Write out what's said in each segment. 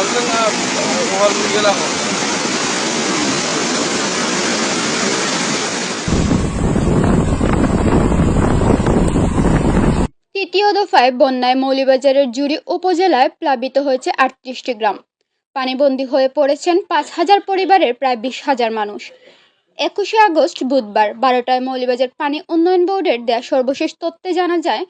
bilgiler var. তৃতীয় দফায় বন্যায় মৌলিবাজারের জুড়ি উপজেলায় প্লাবিত হয়েছে আটত্রিশটি গ্রাম পানিবন্দী হয়ে পড়েছেন পাঁচ হাজার পরিবারের প্রায় বিশ হাজার মানুষ একুশে আগস্ট বুধবার বারোটায় মৌলিবাজার পানি উন্নয়ন বোর্ডের দেয়া সর্বশেষ তথ্যে জানা যায়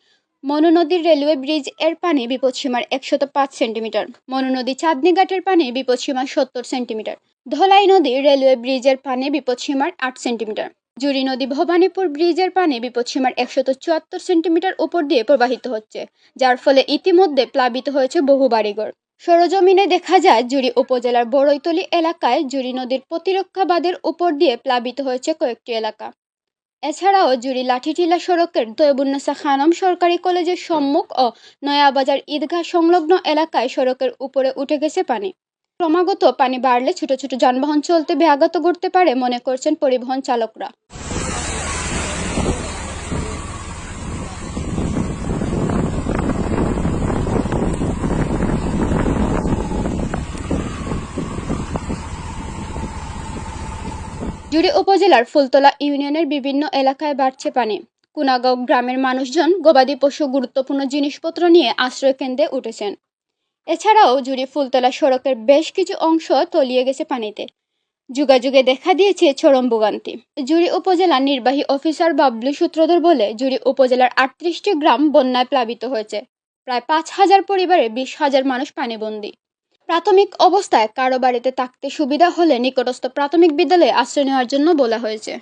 মনু নদীর রেলওয়ে ব্রিজের পানি বিপদসীমার একশত পাঁচ সেন্টিমিটার। মনু নদী চাঁদনি ঘাটের পানি বিপদসীমা সত্তর সেন্টিমিটার। ধলাই নদী রেলওয়ে ব্রিজের পানি বিপদসীমার আট সেন্টিমিটার। জুরি নদী ভবানীপুর ব্রিজের পানি বিপদসীমার একশত চুয়াত্তর সেন্টিমিটার উপর দিয়ে প্রবাহিত হচ্ছে, যার ফলে ইতিমধ্যে প্লাবিত হয়েছে বহু বাড়িঘর। সরজমিনে দেখা যায় জুরি উপজেলার বড়ইতলি এলাকায় জুরি নদীর প্রতিরক্ষা বাঁধের উপর দিয়ে প্লাবিত হয়েছে কয়েকটি এলাকা। এছাড়াও জুড়ি-লাঠিটিলা সড়কের তৈবুন্নসা খানম সরকারি কলেজের সম্মুখ ও নয়াবাজার ঈদগাহ সংলগ্ন এলাকায় সড়কের উপরে উঠে গেছে পানি। ক্রমাগত পানি বাড়লে ছোট ছোট যানবাহন চলতে ব্যাঘাত ঘটতে পারে, মনে করছেন পরিবহন চালকরা। জুড়ি উপজেলার ফুলতলা ইউনিয়নের বিভিন্ন এলাকায় বাড়ছে পানি। কুনাগাঁও গ্রামের মানুষজন গবাদি পশু গুরুত্বপূর্ণ জিনিসপত্র নিয়ে আশ্রয়কেন্দ্রে উঠেছেন। এছাড়াও জুড়ি ফুলতলা সড়কের বেশ কিছু অংশ তলিয়ে গেছে পানিতে। যুগাযুগে দেখা দিয়েছে চরম ভোগান্তি। জুড়ি উপজেলার নির্বাহী অফিসার বাবলু সূত্রধর বলে জুড়ি উপজেলার আটত্রিশটি গ্রাম বন্যায় প্লাবিত হয়েছে। প্রায় পাঁচ হাজার পরিবারে বিশ হাজার মানুষ পানিবন্দী। প্রাথমিক অবস্থায় কারও বাড়িতে থাকতে সুবিধা হলে নিকটস্থ প্রাথমিক বিদ্যালয়ে আশ্রয় নেওয়ার জন্য বলা হয়েছে।